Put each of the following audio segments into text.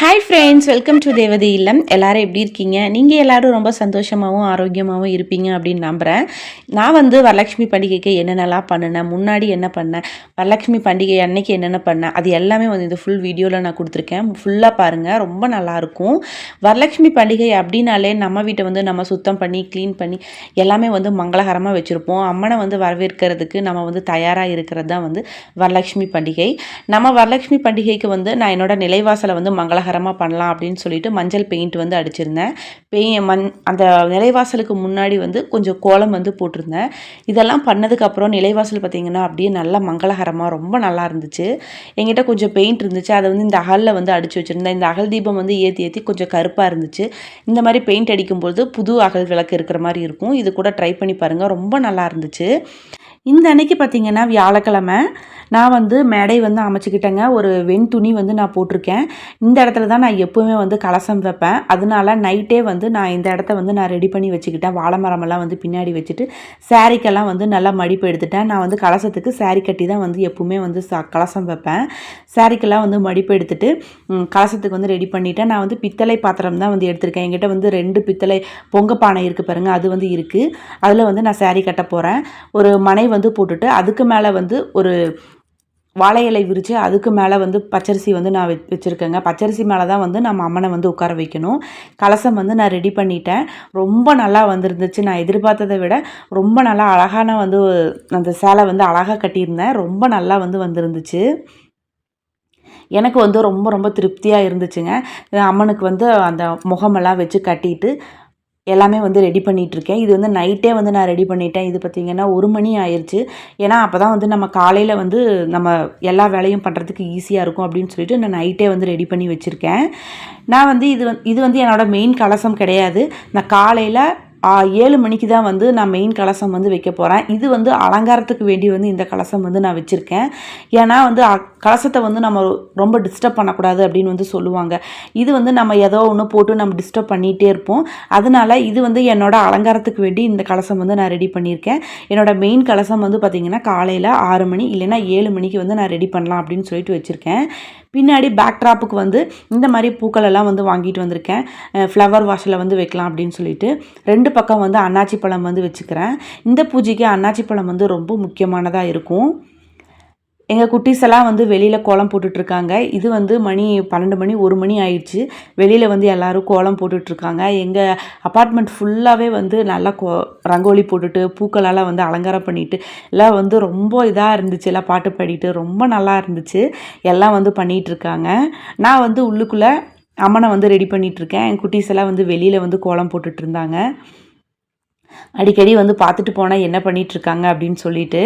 Hi friends welcome to Devathi இல்லம் எல்லோரும் எப்படி இருக்கீங்க? நீங்கள் எல்லாரும் ரொம்ப சந்தோஷமாகவும் ஆரோக்கியமாகவும் இருப்பீங்க அப்படின்னு நம்புகிறேன் நான் வந்து வரலட்சுமி பண்டிகைக்கு என்னென்னலாம் பண்ணினேன் முன்னாடி என்ன பண்ணேன்? வரலட்சுமி பண்டிகை அன்னைக்கு என்னென்ன பண்ணேன்? அது எல்லாமே வந்து இந்த ஃபுல் வீடியோவில் நான் கொடுத்துருக்கேன். ஃபுல்லாக பாருங்கள் ரொம்ப நல்லாயிருக்கும் வரலட்சுமி பண்டிகை அப்படின்னாலே நம்ம வீட்டை வந்து நம்ம சுத்தம் பண்ணி க்ளீன் பண்ணி எல்லாமே வந்து மங்களகரமாக வச்சுருப்போம். அம்மனை வந்து வரவேற்கிறதுக்கு நம்ம வந்து தயாராக இருக்கிறது தான் வந்து வரலட்சுமி பண்டிகை. நம்ம வரலட்சுமி பண்டிகைக்கு வந்து நான் என்னோடய நிலைவாசலை வந்து மங்களகரமாக பண்ணலாம் அப்படின்னு சொல்லிட்டு மஞ்சள் பெயிண்ட் வந்து அடிச்சிருந்தேன். பெய் மண் அந்த நிலைவாசலுக்கு முன்னாடி வந்து கொஞ்சம் கோலம் வந்து போட்டிருந்தேன். இதெல்லாம் பண்ணதுக்கப்புறம் நிலைவாசல் பார்த்திங்கன்னா அப்படியே நல்லா மங்களகரமாக ரொம்ப நல்லா இருந்துச்சு. எங்கிட்ட கொஞ்சம் பெயிண்ட் இருந்துச்சு. அதை வந்து இந்த அகலில் வந்து அடித்து வச்சுருந்தேன். இந்த அகல் தீபம் வந்து ஏற்றி ஏற்றி கொஞ்சம் கருப்பாக இருந்துச்சு. இந்த மாதிரி பெயிண்ட் அடிக்கும்போது புது அகல் விளக்கு இருக்கிற மாதிரி இருக்கும். இது கூட ட்ரை பண்ணி பாருங்கள் ரொம்ப நல்லா இருந்துச்சு. இந்த அன்னைக்கு பார்த்தீங்கன்னா வியாழக்கிழமை நான் வந்து மேடை வந்து அமைச்சிக்கிட்டேங்க. ஒரு வெண் துணி வந்து நான் போட்டிருக்கேன். இந்த இடத்துல தான் நான் எப்போவுமே வந்து கலசம் வைப்பேன். அதனால நைட்டே வந்து நான் இந்த இடத்த வந்து நான் ரெடி பண்ணி வச்சுக்கிட்டேன். வாழை மரமெல்லாம் வந்து பின்னாடி வச்சுட்டு சாரிக்கெல்லாம் வந்து நல்லா மடிப்பு எடுத்துட்டேன். நான் வந்து கலசத்துக்கு சாரி கட்டி தான் வந்து எப்போவுமே வந்து ச கலசம் வைப்பேன். சாரிக்கெல்லாம் வந்து மடிப்பு எடுத்துட்டு கலசத்துக்கு வந்து ரெடி பண்ணிட்டேன். நான் வந்து பித்தளை பாத்திரம் தான் வந்து எடுத்திருக்கேன். என்கிட்ட வந்து ரெண்டு பித்தளை பொங்க பானை இருக்குது பாருங்கள் அது வந்து இருக்குது அதில் வந்து நான் சாரி கட்ட போகிறேன் ஒரு மனை வந்து போட்டுட்டு அதுக்கு மேலே வந்து ஒரு வாழை இலை விரித்து அதுக்கு மேலே வந்து பச்சரிசி வந்து நான் வெச் வச்சுருக்கேங்க. பச்சரிசி மேலே தான் வந்து நம்ம அம்மனை வந்து உட்கார வைக்கணும். கலசம் வந்து நான் ரெடி பண்ணிட்டேன். ரொம்ப நல்லா வந்திருந்துச்சு. நான் எதிர்பார்த்ததை விட ரொம்ப நல்லா அழகான வந்து அந்த சேலை வந்து அழகாக கட்டியிருந்தேன். ரொம்ப நல்லா வந்து வந்திருந்துச்சு. எனக்கு வந்து ரொம்ப ரொம்ப திருப்தியாக இருந்துச்சுங்க. அம்மனுக்கு வந்து அந்த முகமெல்லாம் வச்சு கட்டிட்டு எல்லாமே வந்து ரெடி பண்ணிகிட்ருக்கேன் இது வந்து நைட்டே வந்து நான் ரெடி பண்ணிட்டேன். இது பார்த்திங்கன்னா ஒரு மணி ஆயிடுச்சு ஏன்னா அப்போ தான் வந்து நம்ம காலையில் வந்து நம்ம எல்லா வேலையும் பண்ணுறதுக்கு ஈஸியாக இருக்கும் அப்படின்னு சொல்லிட்டு நான் நைட்டே வந்து ரெடி பண்ணி வச்சுருக்கேன். நான் வந்து இது வந் இது வந்து என்னோடய மெயின் கலசம் கிடையாது. நான் காலையில் ஏழு மணிக்கு தான் வந்து நான் மெயின் கலசம் வந்து வைக்க போகிறேன் இது வந்து அலங்காரத்துக்கு வேண்டி வந்து இந்த கலசம் வந்து நான் வச்சுருக்கேன். ஏன்னா வந்து கலசத்தை வந்து நம்ம ரொம்ப டிஸ்டர்ப் பண்ணக்கூடாது அப்படின்னு வந்து சொல்லுவாங்க. இது வந்து நம்ம ஏதோ ஒன்று போட்டு நம்ம டிஸ்டர்ப் பண்ணிகிட்டே இருப்போம். அதனால இது வந்து என்னோட அலங்காரத்துக்கு வேண்டி இந்த கலசம் வந்து நான் ரெடி பண்ணியிருக்கேன். என்னோட மெயின் கலசம் வந்து பார்த்திங்கன்னா காலையில் ஆறு மணி இல்லைன்னா ஏழு மணிக்கு வந்து நான் ரெடி பண்ணலாம் அப்படின்னு சொல்லிட்டு வச்சுருக்கேன். பின்னாடி பேக் ட்ராப்புக்கு வந்து இந்த மாதிரி பூக்கள் எல்லாம் வந்து வாங்கிட்டு வந்திருக்கேன். ஃப்ளவர் வாஷில் வந்து வைக்கலாம் அப்படின்னு சொல்லிட்டு. ரெண்டு பக்கம் வந்து அன்னாச்சி பழம் வந்து வச்சுக்கிறேன். இந்த பூஜைக்கு அன்னாச்சி பழம் வந்து ரொம்ப முக்கியமானதாக இருக்கும். எங்கள் குட்டீஸ் எல்லாம் வந்து வெளியில் கோலம் போட்டுட்ருக்காங்க. இது வந்து மணி பன்னெண்டு மணி ஒரு மணி ஆயிடுச்சு. வெளியில் வந்து எல்லோரும் கோலம் போட்டுட்ருக்காங்க. எங்கள் அப்பார்ட்மெண்ட் ஃபுல்லாகவே வந்து நல்லா கோ ரங்கோலி போட்டுட்டு பூக்களால் வந்து அலங்காரம் பண்ணிட்டு எல்லாம் வந்து ரொம்ப இதாக இருந்துச்சு. எல்லாம் பாட்டு பாடிட்டு ரொம்ப நல்லா இருந்துச்சு. எல்லாம் வந்து பண்ணிகிட்டு இருக்காங்க நான் வந்து உள்ளுக்குள்ளே அம்மனை வந்து ரெடி பண்ணிகிட்ருக்கேன் இருக்கேன் என் குட்டீஸ் எல்லாம் வந்து வெளியில் வந்து கோலம் போட்டுட்ருந்தாங்க. அடிக்கடி வந்து பார்த்துட்டு போனால் என்ன பண்ணிகிட்ருக்காங்க அப்படின்னு சொல்லிட்டு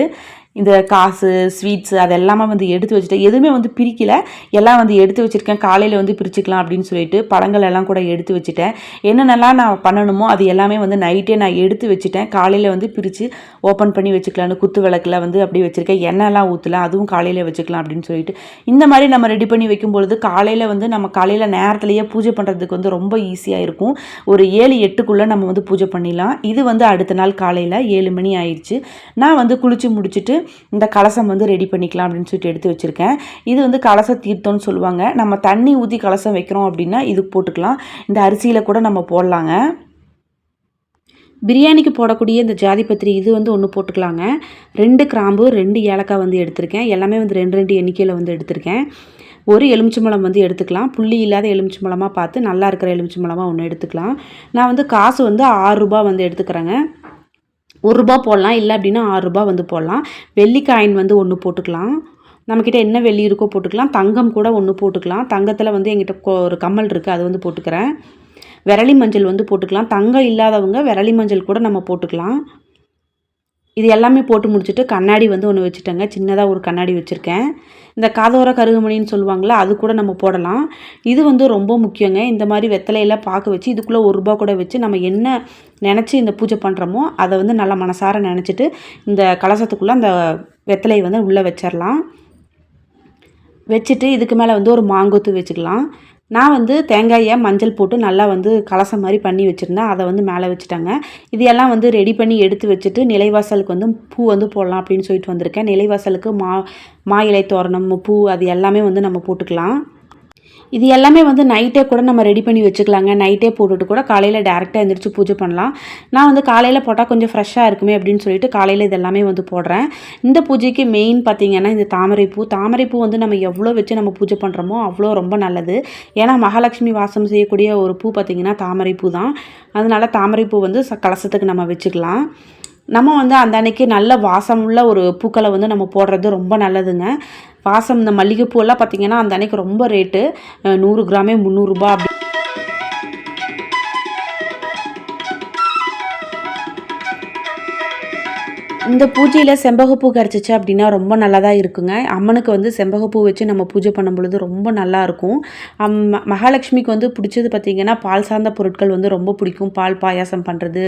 இந்த காசு ஸ்வீட்ஸு அது எல்லாமே வந்து எடுத்து வச்சுட்டேன் எதுவுமே வந்து பிரிக்கலை. எல்லாம் வந்து எடுத்து வச்சுருக்கேன். காலையில் வந்து பிரிச்சுக்கலாம் அப்படின்னு சொல்லிட்டு பழங்கள் எல்லாம் கூட எடுத்து வச்சுட்டேன். என்னென்னலாம் நான் பண்ணணுமோ அது எல்லாமே வந்து நைட்டே நான் எடுத்து வச்சுட்டேன். காலையில் வந்து பிரித்து ஓப்பன் பண்ணி வச்சுக்கலான்னு குத்து விளக்குல வந்து அப்படியே வச்சுருக்கேன். எண்ணெய்லாம் ஊற்றலாம் அதுவும் காலையில் வச்சுக்கலாம் அப்படின்னு சொல்லிட்டு. இந்த மாதிரி நம்ம ரெடி பண்ணி வைக்கும்பொழுது காலையில் வந்து நம்ம காலையில் நேரத்துலையே பூஜை பண்ணுறதுக்கு வந்து ரொம்ப ஈஸியாக இருக்கும். ஒரு ஏழு எட்டுக்குள்ளே நம்ம வந்து பூஜை பண்ணிடலாம். இது வந்து அடுத்த நாள் காலையில் ஏழு மணி ஆயிடுச்சு. நான் வந்து குளித்து முடிச்சுட்டு இந்த கலசம் வந்து ரெடி பண்ணிக்கலாம் அப்படின்னு சொல்லிட்டு எடுத்து வச்சுருக்கேன். இது வந்து கலச தீர்த்தம்னு சொல்லுவாங்க. நம்ம தண்ணி ஊற்றி கலசம் வைக்கிறோம் அப்படின்னா இதுக்கு போட்டுக்கலாம். இந்த அரிசியில் கூட நம்ம போடலாங்க. பிரியாணிக்கு போடக்கூடிய இந்த ஜாதிபத்திரி இது வந்து ஒன்று போட்டுக்கலாங்க. ரெண்டு கிராம்பு ரெண்டு ஏலக்காய் வந்து எடுத்திருக்கேன். எல்லாமே வந்து ரெண்டு ரெண்டு எண்ணிக்கையில் வந்து எடுத்திருக்கேன். ஒரு எலுமிச்சம்பழம் வந்து எடுத்துக்கலாம். புள்ளி இல்லாத எலுமிச்சம்பழமாக பார்த்து நல்லா இருக்கிற எலுமிச்சம்பழமாக ஒன்று எடுத்துக்கலாம். நான் வந்து காசு வந்து ஆறு ரூபாய் வந்து எடுத்துக்கிறேங்க. ஒரு ரூபா போடலாம் இல்லை அப்படின்னா ஆறு வந்து போடலாம். வெள்ளி காயின் வந்து ஒன்று போட்டுக்கலாம். நம்மக்கிட்ட என்ன வெள்ளி இருக்கோ போட்டுக்கலாம். தங்கம் கூட ஒன்று போட்டுக்கலாம். தங்கத்தில் வந்து எங்கிட்ட ஒரு கம்மல் இருக்குது அது வந்து போட்டுக்கிறேன். விரலி மஞ்சள் வந்து போட்டுக்கலாம். தங்கம் இல்லாதவங்க விரலி மஞ்சள் கூட நம்ம போட்டுக்கலாம். இது எல்லாமே போட்டு முடிச்சுட்டு கண்ணாடி வந்து ஒன்று வச்சுட்டேங்க. சின்னதாக ஒரு கண்ணாடி வச்சுருக்கேன். இந்த காதோர கருகுமணின்னு சொல்லுவாங்களா அது கூட நம்ம போடலாம். இது வந்து ரொம்ப முக்கியங்க. இந்த மாதிரி வெத்தலையெல்லாம் பார்க்க வச்சு இதுக்குள்ளே ஒரு ரூபா கூட வச்சு நம்ம என்ன நினச்சி இந்த பூஜை பண்ணுறோமோ அதை வந்து நல்லா மனசார நினச்சிட்டு இந்த கலசத்துக்குள்ளே அந்த வெத்தலையை வந்து உள்ளே வச்சிடலாம் வச்சுட்டு இதுக்கு மேலே வந்து ஒரு மாங்கொத்து வச்சுக்கலாம். நான் வந்து தேங்காயை மஞ்சள் போட்டு நல்லா வந்து கலசம் மாதிரி பண்ணி வச்சுருந்தேன். அதை வந்து மேலே வச்சுட்டாங்க. இது எல்லாம் வந்து ரெடி பண்ணி எடுத்து வச்சுட்டு நிலைவாசலுக்கு வந்து பூ வந்து போடலாம் அப்படின்னு சொல்லிட்டு வந்திருக்கேன். நிலைவாசலுக்கு மா மா இலை தோரணம் பூ அது எல்லாமே வந்து நம்ம போட்டுக்கலாம். இது எல்லாமே வந்து நைட்டே கூட நம்ம ரெடி பண்ணி வச்சுக்கலாங்க. நைட்டே போட்டுட்டு கூட காலையில் டேரெக்டாக எந்திரிச்சு பூஜை பண்ணலாம். நான் வந்து காலையில் போட்டால் கொஞ்சம் ஃப்ரெஷ்ஷாக இருக்குமே அப்படின்னு சொல்லிட்டு காலையில் இது எல்லாமே வந்து போடுறேன். இந்த பூஜைக்கு மெயின் பார்த்தீங்கன்னா இந்த தாமரைப்பூ தாமரைப்பூ வந்து நம்ம எவ்வளோ வச்சு நம்ம பூஜை பண்ணுறோமோ அவ்வளோ ரொம்ப நல்லது. ஏன்னா மகாலட்சுமி வாசம் செய்யக்கூடிய ஒரு பூ பார்த்திங்கன்னா தாமரைப்பூ தான். அதனால தாமரைப்பூ வந்து ச கலசத்துக்கு நம்ம வச்சுக்கலாம். நம்ம வந்து அந்த அன்னைக்கு நல்ல வாசமுள்ள ஒரு பூக்களை வந்து நம்ம போடுறது ரொம்ப நல்லதுங்க. வாசம் இந்த மல்லிகைப்பூவெல்லாம் பார்த்திங்கன்னா அந்த அன்னைக்கு ரொம்ப ரேட்டு நூறு கிராமே முந்நூறுரூபா அப்படி இந்த பூஜையில் செம்பகப்பூ கிடச்சிச்சு அப்படின்னா ரொம்ப நல்லா தான் இருக்குங்க. அம்மனுக்கு வந்து செம்பகப்பூ வச்சு நம்ம பூஜை பண்ணும் பொழுது ரொம்ப நல்லா இருக்கும். அம் மகாலட்சுமிக்கு வந்து பிடிச்சது பார்த்திங்கன்னா பால் சார்ந்த பொருட்கள் வந்து ரொம்ப பிடிக்கும். பால் பாயாசம் பண்ணுறது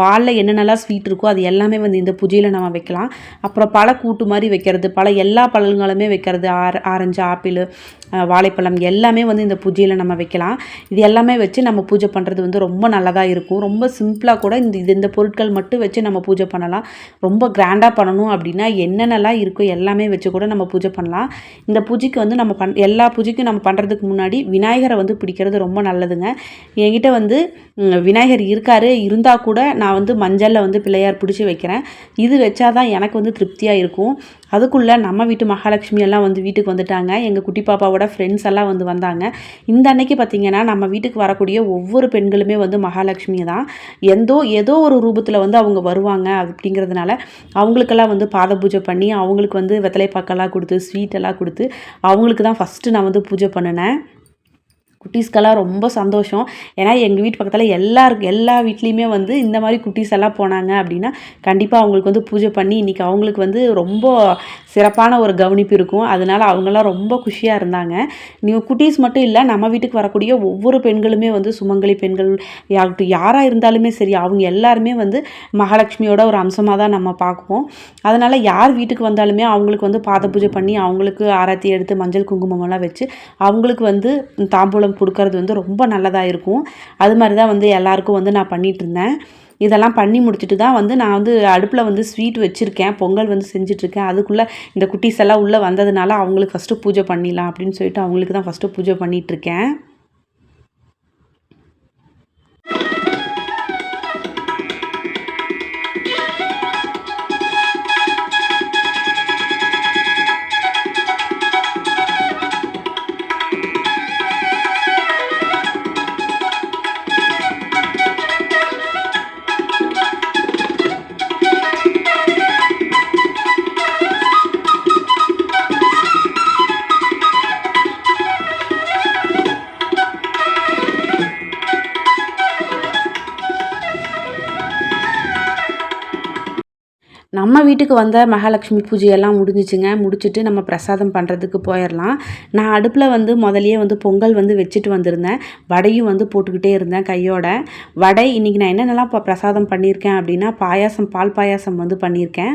பாலில் என்னென்னலாம் ஸ்வீட் இருக்கோ அது எல்லாமே வந்து இந்த பூஜையில் நம்ம வைக்கலாம். அப்புறம் பல கூட்டு மாதிரி வைக்கிறது பல எல்லா பழங்களுமே வைக்கிறது. ஆர ஆரஞ்சு ஆப்பிள் வாழைப்பழம் எல்லாமே வந்து இந்த பூஜையில் நம்ம வைக்கலாம். இது எல்லாமே வச்சு நம்ம பூஜை பண்ணுறது வந்து ரொம்ப நல்லதாக இருக்கும். ரொம்ப சிம்பிளாக கூட இந்த இது இந்த பொருட்கள் மட்டும் வச்சு நம்ம பூஜை பண்ணலாம். ரொம்ப கிராண்டாக பண்ணணும் அப்படின்னா என்னென்னலாம் இருக்கோ எல்லாமே வச்சு கூட நம்ம பூஜை பண்ணலாம். இந்த பூஜைக்கு வந்து நம்ம பண் எல்லா பூஜைக்கும் நம்ம பண்ணுறதுக்கு முன்னாடி விநாயகரை வந்து பிடிக்கிறது ரொம்ப நல்லதுங்க. என்கிட்ட வந்து விநாயகர் இருக்காரு. இருந்தால் கூட நான் வந்து மஞ்சளில் வந்து பிள்ளையார் பிடிச்சி வைக்கிறேன். இது வச்சாதான் எனக்கு வந்து திருப்தியாக இருக்கும். அதுக்குள்ளே நம்ம வீட்டு மகாலட்சுமி எல்லாம் வந்து வீட்டுக்கு வந்துட்டாங்க. எங்கள் குட்டி பாப்பா அக்காவோட ஃப்ரெண்ட்ஸ் எல்லாம் வந்து வந்தாங்க. இந்த அன்னைக்கு பார்த்திங்கன்னா நம்ம வீட்டுக்கு வரக்கூடிய ஒவ்வொரு பெண்களுமே வந்து மகாலட்சுமி தான். எந்தோ ஏதோ ஒரு ரூபத்தில் வந்து அவங்க வருவாங்க அப்படிங்கிறதுனால அவங்களுக்கெல்லாம் வந்து பாத பூஜை பண்ணி அவங்களுக்கு வந்து வெத்தலைப்பாக்கெல்லாம் கொடுத்து ஸ்வீட் எல்லாம் கொடுத்து அவங்களுக்கு தான் ஃபஸ்ட்டு நான் வந்து பூஜை பண்ணினேன். குட்டீஸ்க்கெல்லாம் ரொம்ப சந்தோஷம். ஏன்னா எங்கள் வீட்டு பக்கத்தில் எல்லாருக்கும் எல்லா வீட்லேயுமே வந்து இந்த மாதிரி குட்டீஸ் எல்லாம் போனாங்க அப்படின்னா கண்டிப்பாக அவங்களுக்கு வந்து பூஜை பண்ணி இன்றைக்கி அவங்களுக்கு வந்து ரொம்ப சிறப்பான ஒரு கவனிப்பு இருக்கும். அதனால அவங்கெல்லாம் ரொம்ப குஷியாக இருந்தாங்க. நீங்கள் குட்டீஸ் மட்டும் இல்லை நம்ம வீட்டுக்கு வரக்கூடிய ஒவ்வொரு பெண்களுமே வந்து சுமங்கலி பெண்கள் யார்கிட்ட யாராக இருந்தாலுமே சரி அவங்க எல்லாருமே வந்து மகாலட்சுமியோட ஒரு அம்சமாக தான் நம்ம பார்க்குவோம். அதனால் யார் வீட்டுக்கு வந்தாலுமே அவங்களுக்கு வந்து பாத பூஜை பண்ணி அவங்களுக்கு ஆராத்தி எடுத்து மஞ்சள் குங்குமம்லாம் வச்சு அவங்களுக்கு வந்து தாம்பூலம் கொடுக்கறது வந்து ரொம்ப நல்லதாக இருக்கும். அது மாதிரி தான் வந்து எல்லாருக்கும் வந்து நான் பண்ணிகிட்டு இருந்தேன். இதெல்லாம் பண்ணி முடிச்சுட்டு தான் வந்து நான் வந்து அடுப்பில் வந்து ஸ்வீட் வச்சுருக்கேன். பொங்கல் வந்து செஞ்சுட்ருக்கேன். அதுக்குள்ளே இந்த குட்டீஸ் எல்லாம் உள்ளே வந்ததுனால அவங்களுக்கு ஃபஸ்ட்டு பூஜை பண்ணிடலாம் அப்படின்னு சொல்லிட்டு அவங்களுக்கு தான் ஃபஸ்ட்டு பூஜை பண்ணிகிட்ருக்கேன் நம்ம வீட்டுக்கு வந்த மகாலட்சுமி பூஜையெல்லாம் முடிஞ்சிச்சுங்க. முடிச்சுட்டு நம்ம பிரசாதம் பண்ணுறதுக்கு போயிடலாம் நான் அடுப்பில் வந்து முதலையே வந்து பொங்கல் வந்து வச்சுட்டு வந்திருந்தேன். வடையும் வந்து போட்டுக்கிட்டே இருந்தேன் கையோட. வடை இன்றைக்கி நான் என்னென்னலாம் இப்போ பிரசாதம் பண்ணியிருக்கேன் அப்படின்னா பாயாசம் பால் பாயாசம் வந்து பண்ணியிருக்கேன்.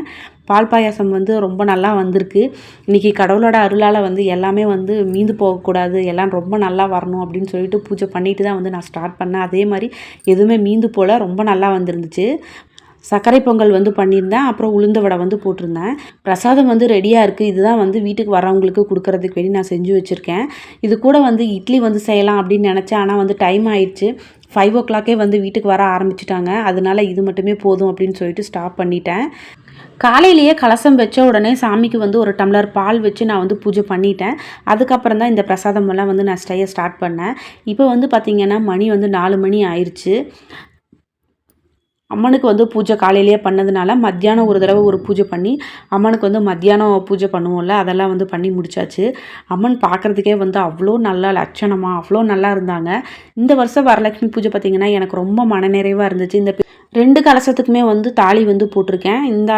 பால் பாயாசம் வந்து ரொம்ப நல்லா வந்திருக்கு. இன்றைக்கி கடவுளோட அருளால் வந்து எல்லாமே வந்து மீந்து போகக்கூடாது. எல்லாம் ரொம்ப நல்லா வரணும் அப்படின்னு சொல்லிட்டு பூஜை பண்ணிட்டு தான் வந்து நான் ஸ்டார்ட் பண்ணேன். அதே மாதிரி எதுவுமே மீந்து போல் ரொம்ப நல்லா வந்திருந்துச்சு. சர்க்கரை பொங்கல் வந்து பண்ணியிருந்தேன் அப்புறம் உளுந்த வடை வந்து போட்டிருந்தேன். பிரசாதம் வந்து ரெடியாக இருக்குது இதுதான் வந்து வீட்டுக்கு வரவங்களுக்கு கொடுக்கறதுக்கு வேண்டி நான் செஞ்சு வச்சுருக்கேன். இது கூட வந்து இட்லி வந்து செய்யலாம் அப்படின்னு நினச்சேன். ஆனால் வந்து டைம் ஆயிடுச்சு. ஃபைவ் ஓ கிளாக்கே வந்து வீட்டுக்கு வர ஆரம்பிச்சிட்டாங்க. அதனால இது மட்டுமே போதும் அப்படின்னு சொல்லிட்டு ஸ்டாப் பண்ணிட்டேன். காலையிலேயே கலசம் வச்ச உடனே சாமிக்கு வந்து ஒரு டம்ளர் பால் வச்சு நான் வந்து பூஜை பண்ணிட்டேன். அதுக்கப்புறம் தான் இந்த பிரசாதமெல்லாம் வந்து நான் செய்ய ஸ்டார்ட் பண்ணேன். இப்போ வந்து பார்த்திங்கன்னா மணி வந்து நாலு மணி ஆயிடுச்சு அம்மனுக்கு வந்து பூஜை காலையிலேயே பண்ணதுனால மத்தியானம் ஒரு தடவை ஒரு பூஜை பண்ணி அம்மனுக்கு வந்து மத்தியானம் பூஜை பண்ணுவோம்ல அதெல்லாம் வந்து பண்ணி முடிச்சாச்சு. அம்மன் பார்க்குறதுக்கே வந்து அவ்வளோ நல்லா லட்சணமாக அவ்வளோ நல்லா இருந்தாங்க. இந்த வருஷம் வரலட்சுமி பூஜை பார்த்திங்கன்னா எனக்கு ரொம்ப மனநிறைவாக இருந்துச்சு. இந்த ரெண்டு கலசத்துக்குமே வந்து தாலி வந்து போட்டிருக்கேன். இந்த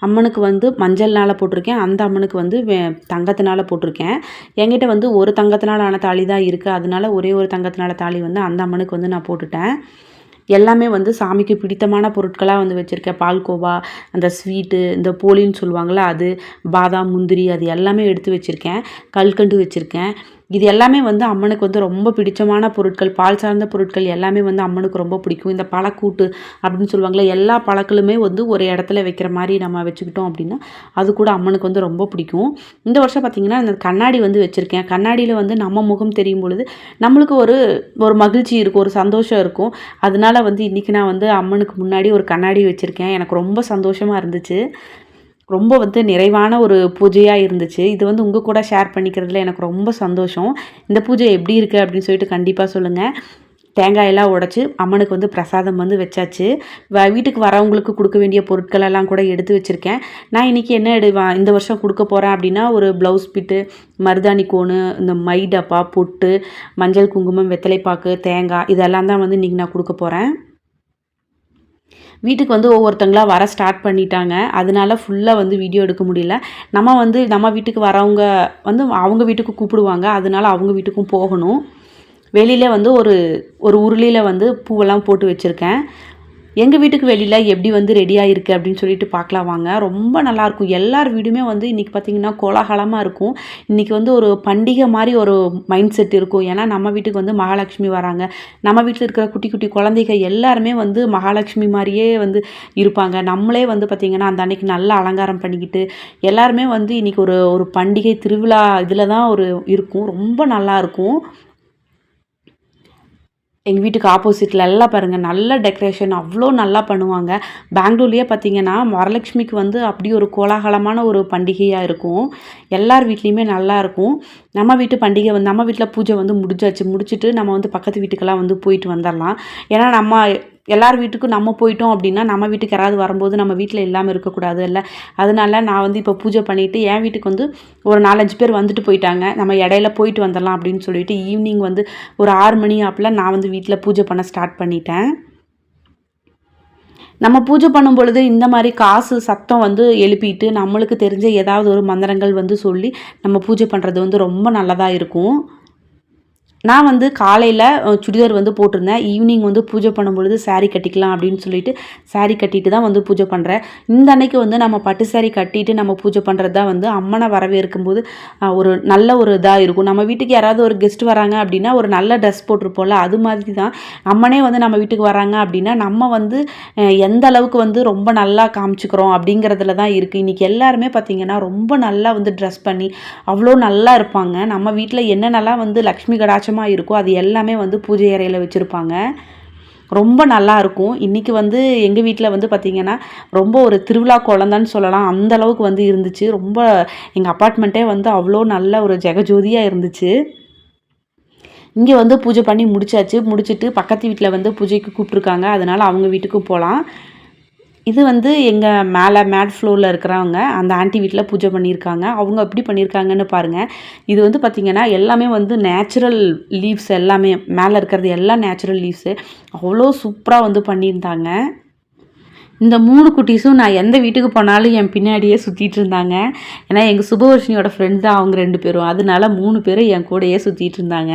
அம்மனுக்கு வந்து மஞ்சள்னால போட்டிருக்கேன். அந்த அம்மனுக்கு வந்து வே- போட்டிருக்கேன். என்கிட்ட வந்து ஒரு தங்கத்தினாலான தாலி தான் இருக்குது அதனால ஒரே ஒரு தங்கத்தினால தாலி வந்து அந்த அம்மனுக்கு வந்து நான் போட்டுட்டேன். எல்லாமே வந்து சாமிக்கு பிடித்தமான பொருட்களாக வந்து வச்சுருக்கேன் பால்கோவா அந்த ஸ்வீட்டு இந்த போலின்னு சொல்லுவாங்கள்ல அது பாதாம் முந்திரி அது எல்லாமே எடுத்து வச்சுருக்கேன். கல்கண்டு வச்சுருக்கேன். இது எல்லாமே வந்து அம்மனுக்கு வந்து ரொம்ப பிடிச்சமான பொருட்கள் பால் சார்ந்த பொருட்கள் எல்லாமே வந்து அம்மனுக்கு ரொம்ப பிடிக்கும். இந்த பழக்கூட்டு அப்படின்னு சொல்லுவாங்களே எல்லா பழக்களுமே வந்து ஒரு இடத்துல வைக்கிற மாதிரி நம்ம வச்சுக்கிட்டோம் அப்படின்னா அது கூட அம்மனுக்கு வந்து ரொம்ப பிடிக்கும். இந்த வருஷம் பார்த்திங்கன்னா இந்த கண்ணாடி வந்து வச்சுருக்கேன். கண்ணாடியில் வந்து நம்ம முகம் தெரியும் பொழுது நம்மளுக்கு ஒரு ஒரு மகிழ்ச்சி இருக்கும் ஒரு சந்தோஷம் இருக்கும். அதனால வந்து இன்றைக்கி நான் வந்து அம்மனுக்கு முன்னாடி ஒரு கண்ணாடி வச்சுருக்கேன். எனக்கு ரொம்ப சந்தோஷமாக இருந்துச்சு. ரொம்ப வந்து நிறைவான ஒரு பூஜையாக இருந்துச்சு. இது வந்து உங்கள் கூட ஷேர் பண்ணிக்கிறதுல எனக்கு ரொம்ப சந்தோஷம். இந்த பூஜை எப்படி இருக்குது அப்படின்னு சொல்லிட்டு கண்டிப்பாக சொல்லுங்கள் தேங்காயெல்லாம் உடச்சி அம்மனுக்கு வந்து பிரசாதம் வந்து வச்சாச்சு. வ வீட்டுக்கு வரவங்களுக்கு கொடுக்க வேண்டிய பொருட்கள் எல்லாம் கூட எடுத்து வச்சுருக்கேன். நான் இன்றைக்கி என்ன எடு இந்த வருஷம் கொடுக்க போகிறேன் அப்படின்னா ஒரு ப்ளவுஸ் பிட்டு மருதாணி கோணு இந்த மை டப்பா பொட்டு மஞ்சள் குங்குமம் வெத்தலைப்பாக்கு தேங்காய் இதெல்லாம் தான் வந்து இன்றைக்கி நான் கொடுக்க போகிறேன் வீட்டுக்கு வந்து ஒவ்வொருத்தங்களா வர ஸ்டார்ட் பண்ணிட்டாங்க. அதனால ஃபுல்லாக வந்து வீடியோ எடுக்க முடியல. நம்ம வந்து நம்ம வீட்டுக்கு வரவங்க வந்து அவங்க வீட்டுக்கு கூப்பிடுவாங்க. அதனால அவங்க வீட்டுக்கும் போகணும். வெளியிலே வந்து ஒரு ஒரு உருளியில் வந்து பூவெல்லாம் போட்டு வச்சுருக்கேன். எங்கள் வீட்டுக்கு வெளியில் எப்படி வந்து ரெடியாக இருக்குது அப்படின்னு சொல்லிட்டு பார்க்கலாம் வாங்க. ரொம்ப நல்லாயிருக்கும் எல்லார் வீடுமே வந்து இன்றைக்கி பார்த்திங்கன்னா கோலாகலமாக இருக்கும். இன்றைக்கி வந்து ஒரு பண்டிகை மாதிரி ஒரு மைண்ட் செட் இருக்கும். ஏன்னா நம்ம வீட்டுக்கு வந்து மகாலட்சுமி வராங்க. நம்ம வீட்டில் இருக்கிற குட்டி குட்டி குழந்தைங்க எல்லாருமே வந்து மகாலட்சுமி மாதிரியே வந்து இருப்பாங்க. நம்மளே வந்து பார்த்திங்கன்னா அந்த அன்னைக்கு நல்லா அலங்காரம் பண்ணிக்கிட்டு எல்லாருமே வந்து இன்றைக்கி ஒரு ஒரு பண்டிகை திருவிழா இதில் தான் ஒரு இருக்கும். ரொம்ப நல்லா இருக்கும். எங்கள் வீட்டுக்கு ஆப்போசிட்டில் எல்லாம் பாருங்கள் நல்ல டெக்கரேஷன் அவ்வளோ நல்லா பண்ணுவாங்க. பெங்களூர்லேயே பார்த்தீங்கன்னா வரலட்சுமிக்கு வந்து அப்படி ஒரு கோலாகலமான ஒரு பண்டிகையாக இருக்கும். எல்லார் வீட்லேயுமே நல்லாயிருக்கும் நம்ம வீட்டு பண்டிகை வந்து நம்ம வீட்டில் பூஜை வந்து முடிஞ்சாச்சு. முடிச்சுட்டு நம்ம வந்து பக்கத்து வீட்டுக்கெல்லாம் வந்து போயிட்டு வந்துடலாம் ஏன்னா நம்ம எல்லார் வீட்டுக்கும் நம்ம போயிட்டோம் அப்படின்னா நம்ம வீட்டுக்கு யாராவது வரும்போது நம்ம வீட்டில் இல்லாமல் இருக்கக்கூடாது இல்லை. அதனால நான் வந்து இப்போ பூஜை பண்ணிவிட்டு என் வீட்டுக்கு வந்து ஒரு நாலஞ்சு பேர் வந்துட்டு போயிட்டாங்க. நம்ம இடையில போயிட்டு வந்துடலாம் அப்படின்னு சொல்லிட்டு ஈவினிங் வந்து ஒரு ஆறு மணி ஆப்பில் நான் வந்து வீட்டில் பூஜை பண்ண ஸ்டார்ட் பண்ணிட்டேன். நம்ம பூஜை பண்ணும் பொழுது இந்த மாதிரி காசு சத்தம் வந்து எழுப்பிட்டு நம்மளுக்கு தெரிஞ்ச ஏதாவது ஒரு மந்திரங்கள் வந்து சொல்லி நம்ம பூஜை பண்ணுறது வந்து ரொம்ப நல்லதாக இருக்கும். நான் வந்து காலையில் சுடிதார் வந்து போட்டிருந்தேன். ஈவினிங் வந்து பூஜை பண்ணும்பொழுது பொழுது கட்டிக்கலாம் அப்படின்னு சொல்லிட்டு சாரீ கட்டிட்டு தான் வந்து பூஜை பண்ணுறேன் இந்த அன்னைக்கு வந்து நம்ம பட்டு சாரீ கட்டிட்டு நம்ம பூஜை பண்ணுறது தான் வந்து அம்மனை வரவேற்கும் போது ஒரு நல்ல ஒரு இதாக இருக்கும். நம்ம வீட்டுக்கு யாராவது ஒரு கெஸ்ட் வராங்க அப்படின்னா ஒரு நல்ல ட்ரெஸ் போட்டிருப்போம்ல அது மாதிரி தான். அம்மனே வந்து நம்ம வீட்டுக்கு வராங்க அப்படின்னா நம்ம வந்து எந்த அளவுக்கு வந்து ரொம்ப நல்லா காமிச்சுக்கிறோம் அப்படிங்கிறதுல தான் இருக்குது இன்றைக்கி எல்லாருமே பார்த்திங்கன்னா ரொம்ப நல்லா வந்து ட்ரெஸ் பண்ணி அவ்வளோ நல்லா இருப்பாங்க. நம்ம வீட்டில் என்னென்னலாம் வந்து லக்ஷ்மி கடாட்சமாக இருக்கோ அது எல்லாமே வந்து பூஜை அறையில் வச்சுருப்பாங்க. ரொம்ப நல்லா இருக்கும். இன்றைக்கி வந்து எங்கள் வீட்டில் வந்து பார்த்திங்கன்னா ரொம்ப ஒரு திருவிழா குழந்தான்னு சொல்லலாம். அந்த அளவுக்கு வந்து இருந்துச்சு. ரொம்ப எங்கள் அப்பார்ட்மெண்ட்டே வந்து அவ்வளோ நல்ல ஒரு ஜெகஜோதியாக இருந்துச்சு. இங்கே வந்து பூஜை பண்ணி முடிச்சாச்சு. முடிச்சுட்டு பக்கத்து வீட்டில் வந்து பூஜைக்கு கூப்பிட்ருக்காங்க அதனால் அவங்க வீட்டுக்கு போகலாம் இது வந்து எங்கள் மேலே மேட் ஃப்ளோரில் இருக்கிறவங்க அந்த ஆன்ட்டி வீட்டில் பூஜை பண்ணியிருக்காங்க. அவங்க எப்படி பண்ணியிருக்காங்கன்னு பாருங்கள் இது வந்து பார்த்திங்கன்னா எல்லாமே வந்து நேச்சுரல் லீவ்ஸ் எல்லாமே மேலே இருக்கிறது எல்லாம் நேச்சுரல் லீவ்ஸு அவ்வளோ சூப்பராக வந்து பண்ணியிருந்தாங்க. இந்த மூணு குட்டீஸும் நான் எந்த வீட்டுக்கு போனாலும் என் பின்னாடியே சுற்றிட்டு இருந்தாங்க. ஏன்னா எங்கள் சுபவர்ஷினியோட ஃப்ரெண்ட் தான் அவங்க ரெண்டு பேரும். அதனால மூணு பேரும் என் கூடயே சுற்றிட்டு இருந்தாங்க.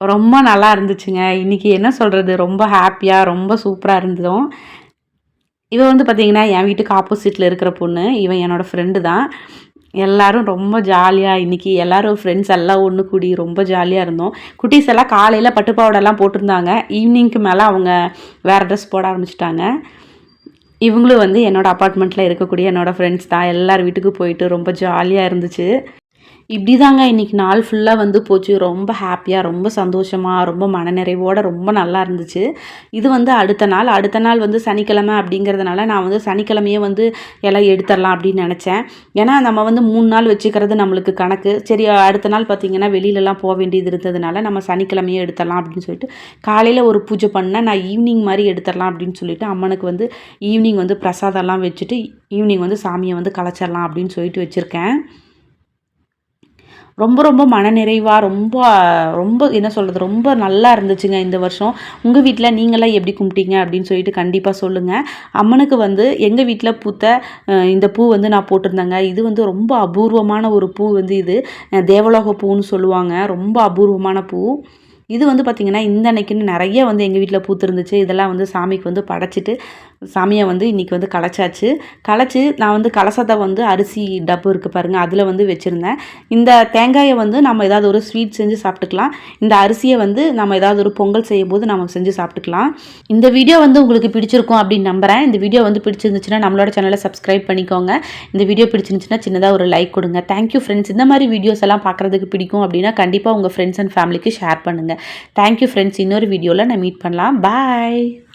ரொம்ப நல்லா இருந்துச்சுங்க. இன்றைக்கி என்ன சொல்கிறது ரொம்ப ஹாப்பியாக ரொம்ப சூப்பராக இருந்ததும். இவன் வந்து பார்த்திங்கன்னா என் வீட்டுக்கு ஆப்போசிட்டில் இருக்கிற பொண்ணு. இவன் என்னோடய ஃப்ரெண்டு தான். எல்லோரும் ரொம்ப ஜாலியாக இன்றைக்கி எல்லாரும் ஃப்ரெண்ட்ஸ் எல்லாம் ஒன்று கூடி ரொம்ப ஜாலியாக இருந்தோம். குட்டீஸ் எல்லாம் காலையில் பட்டுப்பாவடெல்லாம் போட்டிருந்தாங்க. ஈவினிங்க்கு மேலே அவங்க வேறு ட்ரெஸ் போட ஆரம்பிச்சிட்டாங்க. இவங்களும் வந்து என்னோடய அப்பார்ட்மெண்ட்டில் இருக்கக்கூடிய என்னோடய ஃப்ரெண்ட்ஸ் தான். எல்லார் வீட்டுக்கு போயிட்டு ரொம்ப ஜாலியாக இருந்துச்சு. இப்படி தாங்க இன்றைக்கி நாள் ஃபுல்லாக வந்து போச்சு. ரொம்ப ஹாப்பியாக ரொம்ப சந்தோஷமாக ரொம்ப மனநிறைவோட ரொம்ப நல்லா இருந்துச்சு. இது வந்து அடுத்த நாள். அடுத்த நாள் வந்து சனிக்கிழமை அப்படிங்கிறதுனால நான் வந்து சனிக்கிழமையே வந்து எல்லாம் எடுத்துடலாம் அப்படின்னு நினச்சேன். ஏன்னா நம்ம வந்து மூணு நாள் வச்சுக்கிறது நம்மளுக்கு கணக்கு. சரி அடுத்த நாள் பார்த்திங்கன்னா வெளியிலலாம் போக வேண்டியது இருந்ததுனால நம்ம சனிக்கிழமையே எடுத்துடலாம் அப்படின்னு சொல்லிட்டு காலையில் ஒரு பூஜை பண்ணால் நான் ஈவினிங் மாதிரி எடுத்துடலாம் அப்படின்னு சொல்லிட்டு அம்மனுக்கு வந்து ஈவினிங் வந்து பிரசாதம்லாம் வச்சுட்டு ஈவினிங் வந்து சாமியை வந்து கலைச்சிடலாம் அப்படின்னு சொல்லிட்டு வச்சுருக்கேன். ரொம்ப ரொம்ப மனநிறைவாக ரொம்ப ரொம்ப என்ன சொல்கிறது ரொம்ப நல்லா இருந்துச்சுங்க இந்த வருஷம். உங்கள் வீட்டில் நீங்களாம் எப்படி கும்பிட்டீங்க அப்படின்னு சொல்லிட்டு கண்டிப்பாக சொல்லுங்கள் அம்மனுக்கு வந்து எங்கள் வீட்டில் பூத்த இந்த பூ வந்து நான் போட்டிருந்தேங்க. இது வந்து ரொம்ப அபூர்வமான ஒரு பூ வந்து இது. தேவலோக பூன்னு சொல்லுவாங்க. ரொம்ப அபூர்வமான பூ. இது வந்து பார்த்திங்கன்னா இந்த அன்னைக்குன்னு நிறைய வந்து எங்கள் வீட்டில் பூத்துருந்துச்சு. இதெல்லாம் வந்து சாமிக்கு வந்து படைச்சிட்டு சாமியை வந்து இன்றைக்கி வந்து கலைச்சாச்சு கலைச்சி நான் வந்து கலசத்தை வந்து அரிசி டப்பு இருக்குது பாருங்கள் அதில் வந்து வச்சுருந்தேன். இந்த தேங்காயை வந்து நம்ம ஏதாவது ஒரு ஸ்வீட் செஞ்சு சாப்பிட்டுக்கலாம். இந்த அரிசியை வந்து நம்ம ஏதாவது ஒரு பொங்கல் செய்யும் போது நம்ம செஞ்சு சாப்பிட்டுக்கலாம். இந்த வீடியோ வந்து உங்களுக்கு பிடிச்சிருக்கும் அப்படின்னு நம்புகிறேன் இந்த வீடியோ வந்து பிடிச்சிருந்துச்சுன்னா நம்மளோட சேனலை சப்ஸ்கிரைப் பண்ணிக்கோங்க. இந்த வீடியோ பிடிச்சிருந்துச்சுன்னா சின்னதாக ஒரு லைக் கொடுங்க. தேங்க்யூ ஃப்ரெண்ட்ஸ் இந்த மாதிரி வீடியோஸ் எல்லாம் பார்க்குறதுக்கு பிடிக்கும் அப்படின்னா கண்டிப்பாக உங்கள் ஃப்ரெண்ட்ஸ் அண்ட் ஃபேமிலிக்கு ஷேர் பண்ணுங்கள் தேங்க்யூ ஃப்ரெண்ட்ஸ் இன்னொரு வீடியோவில் நான் மீட் பண்ணலாம். பாய்